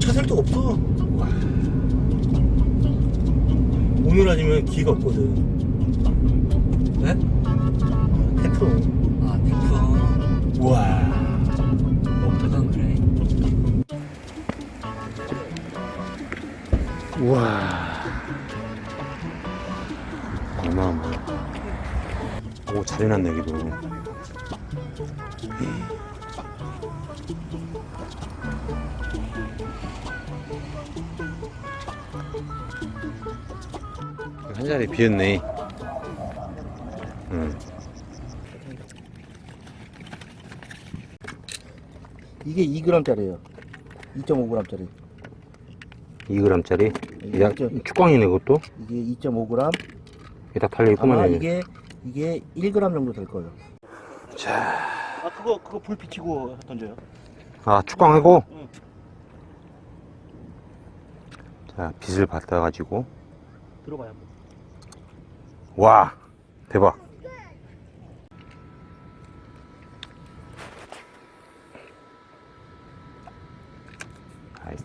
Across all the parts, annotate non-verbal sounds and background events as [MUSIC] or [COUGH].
차살도 없어. 와. 오늘 아니면 기가 없거든. 네? 태풍. 아, 태풍. 와. 그건 그래. 우와. 어마어마해. 오, 잘 해놨네, 여기도. 한 자리 비었네. 응. 이게 2g짜리예요. 2.5g짜리. 2g짜리? 야, 이거 축광이네, 그것도? 이게 2.5g. 이게 다 달려있구만, 아마 여기. 이게 이게 1g 정도 될 거예요. 자, 아 그거 그거 불 비치고 던져요. 아, 축광하고? 응. 자, 빛을 받아 가지고. 들어봐요. 한번. 와, 대박. 나이스.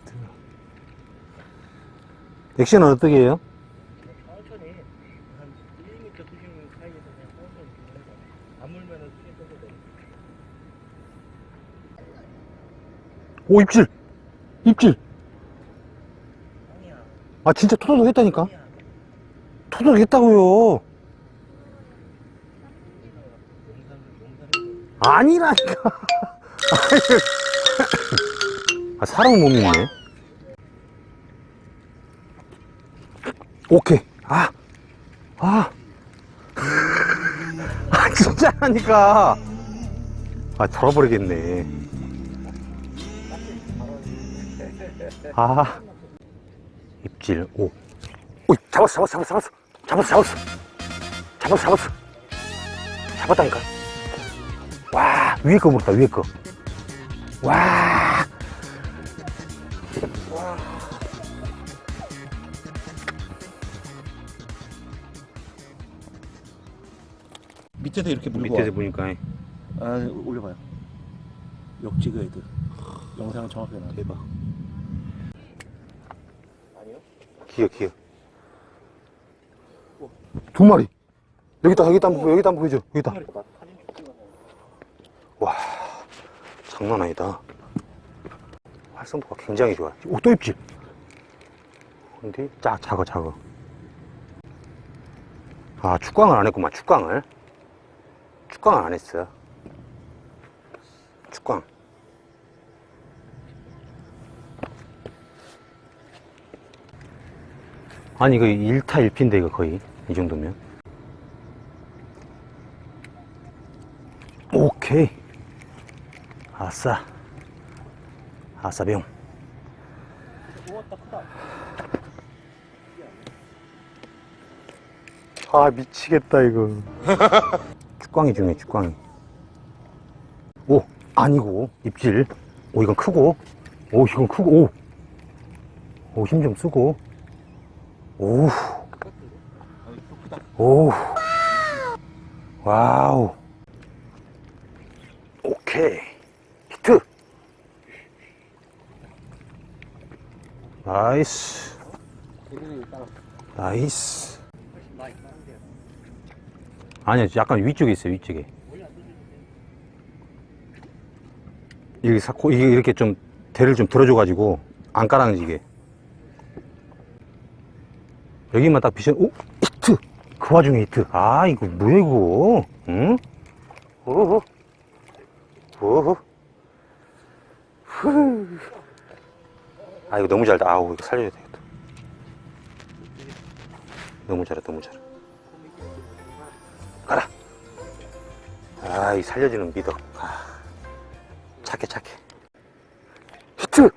액션은 어떻게 해요? 천천히 한 1m 수심 사이에서 그냥 천천히 해서 안 물면은 수심 떠도 돼. 오, 입질! 입질! 아, 진짜 토도독 했다니까? 토도독 했다고요 아니라니까. [LAUGHS] 아, 사람 몸이 있네. 오케이. 아, 아. [LAUGHS] 아, 진짜라니까. 아, 절어버리겠네. 아. 입질, 오. 오, 잡았어, 잡았어, 잡았어, 잡았어. 잡았어, 잡았어. 잡았어, 잡았어. 잡았다니까. 와, 위에 거 물었다, 위에 거. 와. 밑에서 이렇게 물고 밑에서 보니까 와. 아 올려봐요. 역지그 애들. 영상은 정확하게 나. 대박. 기어, 기어. 두 마리. 여기다, 여기다 한번, 보- 여기다 한번 보여줘. 여기다. 와, 장난 아니다. 활성도가 굉장히 좋아. 오, 또 입질. 근데 작, 작아, 작아. 아, 축광을 안 했구만, 축광을. 축광을 안 했어. 축광. 아니, 이거 1타 1피인데, 이거 거의. 이 정도면. 오케이. 아싸. 아싸병. 아, 미치겠다, 이거. [LAUGHS] 축광이 중요해, 축광이. 오, 아니고, 입질. 오, 이건 크고. 오, 이건 크고, 오. 오, 힘좀 쓰고. 오. 오. 와우. 오케이. 히트. 나이스. 나이스. 아니야, 약간 위쪽에 있어요, 위쪽에. 여기 사코, 이게 이렇게 좀, 대를 좀 들어줘가지고, 안 깔아지게. 여기만 딱 비춰, 오! 히트! 그 와중에 히트. 아, 이거 뭐야, 이거? 응? 오호. 오호. 후. 아, 이거 너무 잘다. 아우, 이거 살려야 되겠다. 너무 잘해, 너무 잘해. 가라. 아, 이 살려주는 미덕. 아, 착해, 착해. 히트!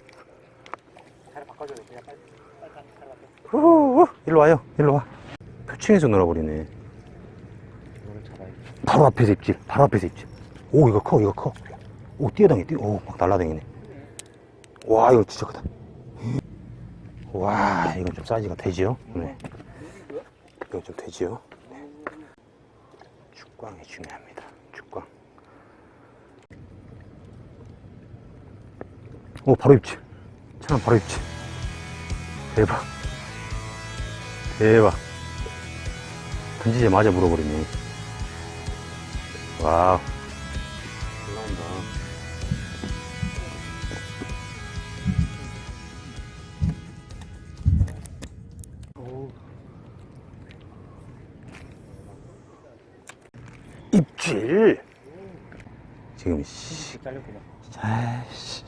후, 일로 와요. 일로 와. 표층에서 놀아버리네. 바로 앞에서 입질. 바로 앞에서 입질. 오, 이거 커, 이거 커. 오, 뛰어다니, 뛰어. 오, 막 날라다니네. 와, 이거 진짜 크다. 와, 이건 좀 사이즈가 되지요? 네. 이건 좀 되지요? 네. 축광이 중요합니다. 축광. 오, 바로 입질. 차는 바로 입질. 대박. 대박. 던지자마자 물어버리네. 와우. 올라온다. 입질. 지금 씨. 잘렸구나. 아이씨.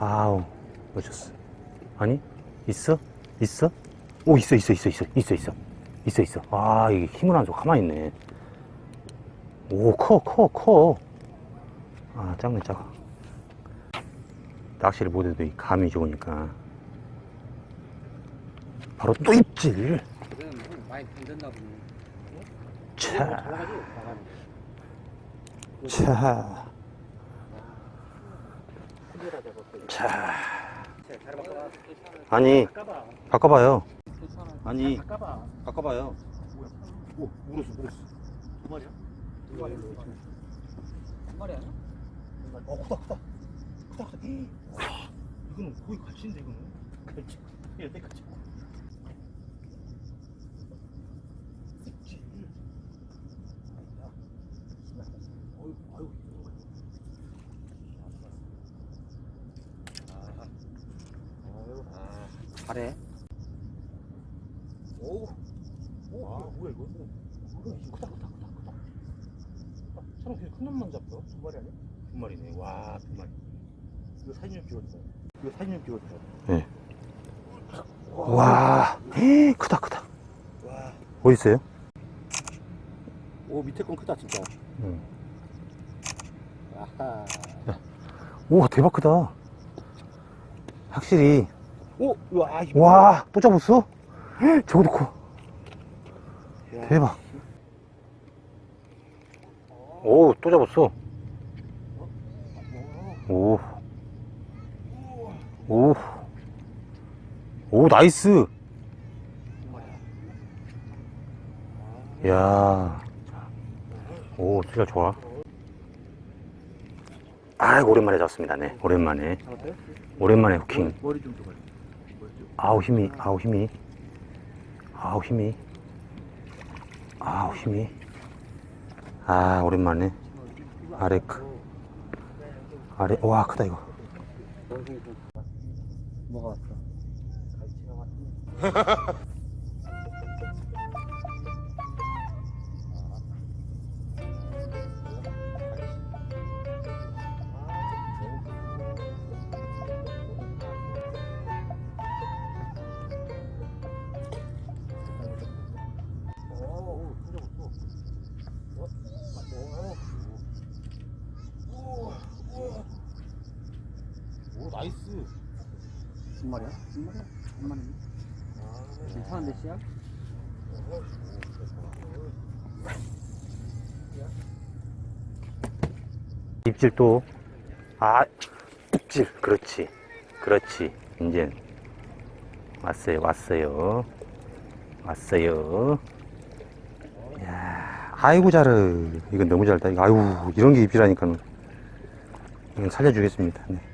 아우, 놓쳤어. 아니? 있어? 있어? 오, 있어, 있어, 있어, 있어, 있어, 있어. 있어, 있어. 아, 이게 힘을 안 줘. 가만히 있네. 오, 커, 커, 커. 아, 작네, 작아. 낚시를 못해도 이 감이 좋으니까. 바로 또 입질. 많이 건졌나 보네. 차. 차, 바꿔봐. 아니, 바꿔봐. 바꿔봐요. 아니, 바꿔봐. 바꿔봐요. 오, 물었어, 물었어. 두 마리야? 두 마리. 한 마리 아니야? 어, 크다, 크다. 크다, 크다. 이거는 거의 갈치인데, 이거는. 갈치. 야, 내 갈치. 새끼. 아니다. 어휴, 아유, 이런 거. 아하. 아유, 아. 잘해. 오, 오, 아, 뭐야 이거? 오, 이거 이거 크다, 크다, 크다, 크다. 아, 사람 그냥 큰 놈만 잡혀? 두 마리 아니야? 두 마리네. 와, 두 마리. 이거 사진 좀 찍어줘. 이거 사진 좀 찍어줘. 네. 와, 에이, 크다, 크다. 와, 어디 있어요? 오 밑에 건 크다 진짜. 응. 아하. 오, 대박 크다. 확실히. 오, 와, 이 와, 또 잡았어? 헉, 저거도 커. 야. 대박. 오, 또 잡았어. 오. 오. 오, 나이스. 야. 오, 진짜 좋아. 아이고, 오랜만에 잡았습니다. 네, 오랜만에. 잡았어요? 오랜만에 후킹. 머리 좀 줘봐요. 아우, 힘이, 아우, 힘이. 아우, 힘이. 아우, 힘이. 아, 오랜만에. 아래 크. 아래, 와, 크다, 이거. 뭐가 왔어? [LAUGHS] 마리야? 한 마리야? 한 마리. 괜찮은데 씨야? 입질 또. 아, 입질. 그렇지. 그렇지. 이제. 왔어요, 왔어요. 왔어요. 야 아이고, 잘해. 이건 너무 잘다. 아유, 이런 게 입질하니까는. 이건 살려주겠습니다. 네.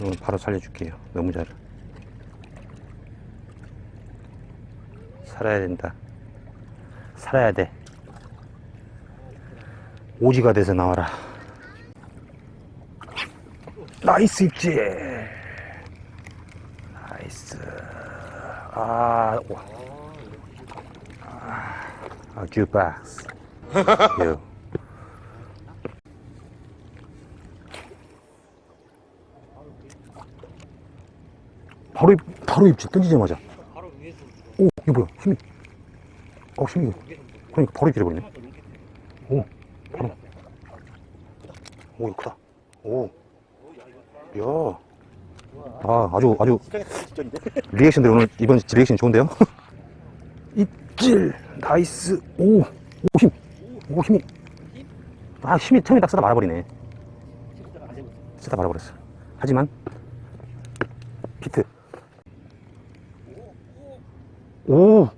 이건 바로 살려줄게요. 너무 잘해. 살아야 된다. 살아야 돼. 오지가 돼서 나와라. 나이스 입질. 나이스. 아, 와. 아, 주박스. [LAUGHS] 요. 바로 입, 바로 입질 던지자마자. 오, 이거 뭐야? 힘이. 어, 힘이. 그러니까 바로 입질 해버리네. 오, 바로. 오, 이거 크다. 오. 야. 아, 아주, 아주. 리액션들 오늘 이번 리액션 좋은데요? [LAUGHS] 입질. 나이스. 오. 오, 힘. 오, 힘이. 아, 힘이 처음에 딱 쓰다 말아버리네. 쓰다 말아버렸어. 하지만, 피트. 오.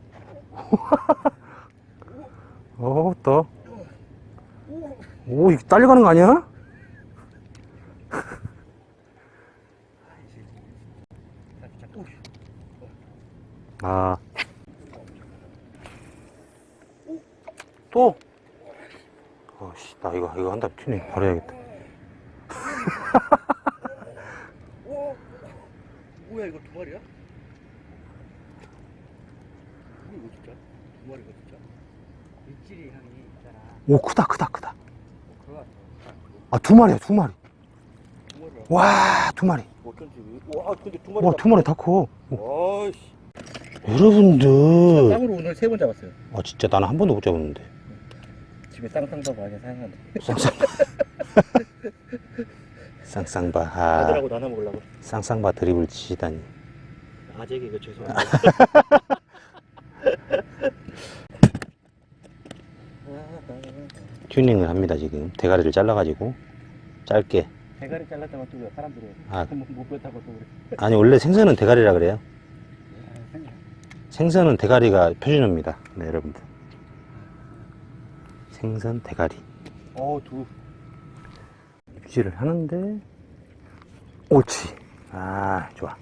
[LAUGHS] 오, 또. 이게 딸려가는 거 아니야? [LAUGHS] 아. 또? 어씨, 나 이거, 이거 튜닝 바로 해야겠다. 오! [LAUGHS] 뭐야 이거 두 마리야? 이거 이거 진짜? 두 마리가 진짜? 입질이 형이 있잖아. 오, 크다, 크다, 크다. 그거 아, 두 마리야, 두 마리. 두 마리야 와, 두 마리. 어쩐지 와 근데 두 마리 와, 두 마리 다 커. 와씨 여러분들. 쌍으로 오늘 세 번 잡았어요 아, 진짜 나는 한 번도 못 잡았는데. 집에 쌍쌍도 많이 사용하는데 쌍쌍. [LAUGHS] 쌍쌍바. 아들하고 나눠 먹으려고 쌍쌍바 드립을 치다니. 아재기 이거 죄송합니다 [LAUGHS] 튜닝을 합니다, 지금. 대가리를 잘라가지고. 짧게. 대가리 잘랐다고 또 사람들이 아. 못 뺐다고 또 그래 아니, 원래 생선은 대가리라 그래요. 생선은 대가리가 표준어입니다. 네, 여러분들. 생선 대가리. 어두 입질을 하는데, 옳지. 아, 좋아.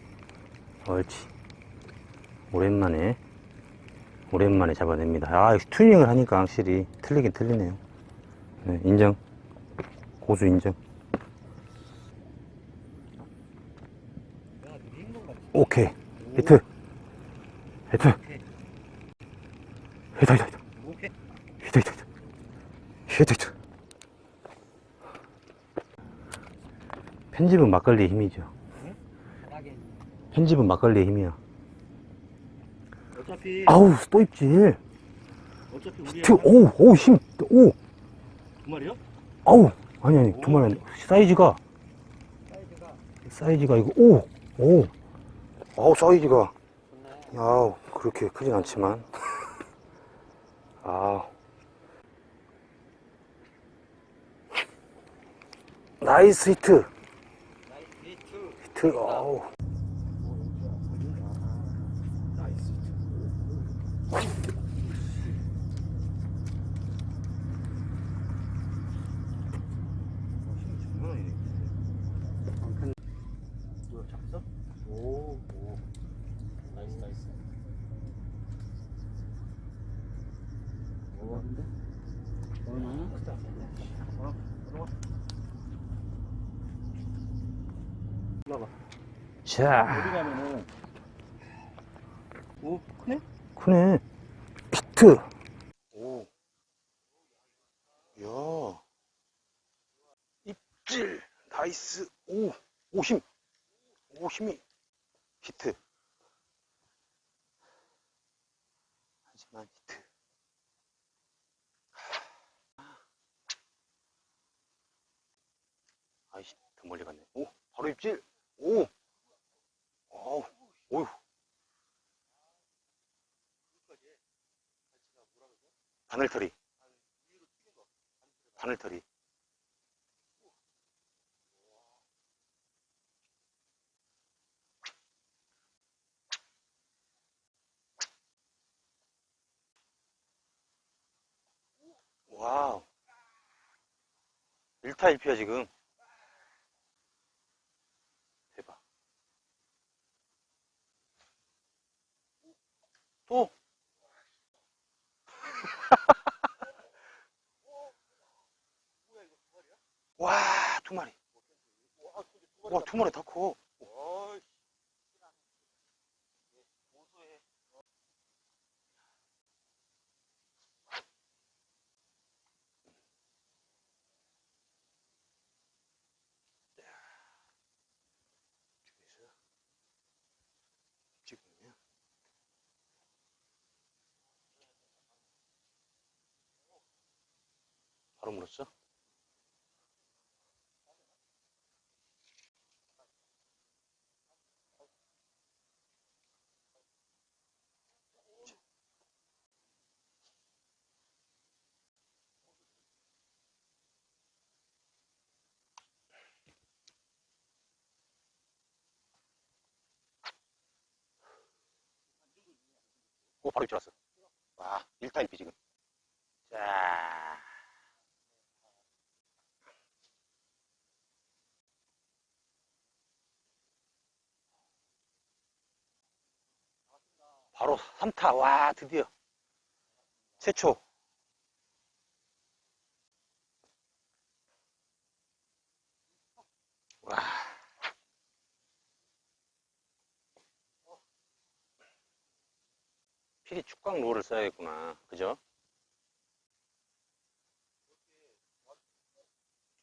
옳지. 오랜만에, 오랜만에 잡아냅니다. 아, 튜닝을 하니까 확실히 틀리긴 틀리네요. 네, 인정. 고수 인정. 오케이. 히트. 히트. 히트, 히트, 히트. 히트, 히트, 히트. 히트, 히트. 편집은 막걸리의 힘이죠. 편집은 막걸리의 힘이야. 어차피 아우, 또 입질. 어차피 우리 트, 오우, 오우, 힘, 오, 두 마리야? 아우. 아니, 아니, 두 마리, 아니- 사이즈가, 사이즈가 사이즈가 이거, 오, 오. 아우, 사이즈가. 아우, 그렇게 크진 않지만. [LAUGHS] 아우. 나이스 히트. 히트, 아우. 뭐야 잡혔어? 오, 오. 나이스 나이스 오 근데? 얼마나? 크다 어, 들어와 올라가 자, 가면은 오 크네? 크네. 히트. 오. 야. 입질. 나이스. 오. 오, 힘. 오, 힘이. 히트. 하지만 히트. 아이씨, 더 멀리 갔네. 오, 바로 입질. 오. 어우, 오유. 바늘털이. 바늘털이. 와우. 1타 1피야, 지금. 와, 두 마리. 와, 두 마리 다 커. 바로 물었어? 오, 바로 입질 왔어. 와, 1타 1피 지금. 자. 바로 3타. 와, 드디어. 최초. 필히 축광 롤을 써야겠구나. 그죠?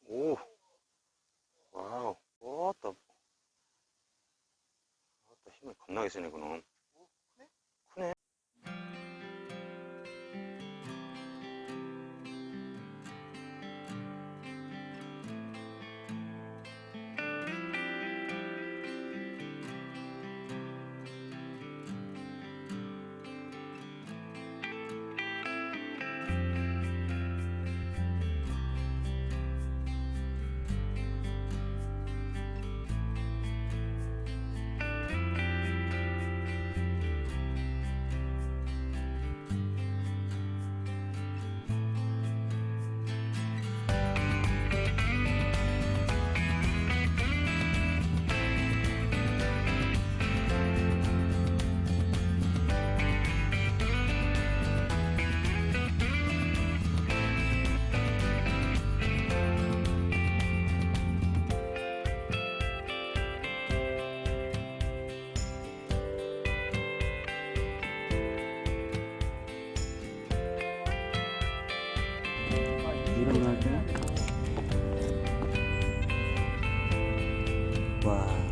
오. 와우. 오, 또. 또 힘을 겁나게 쓰네, 그놈. Wow.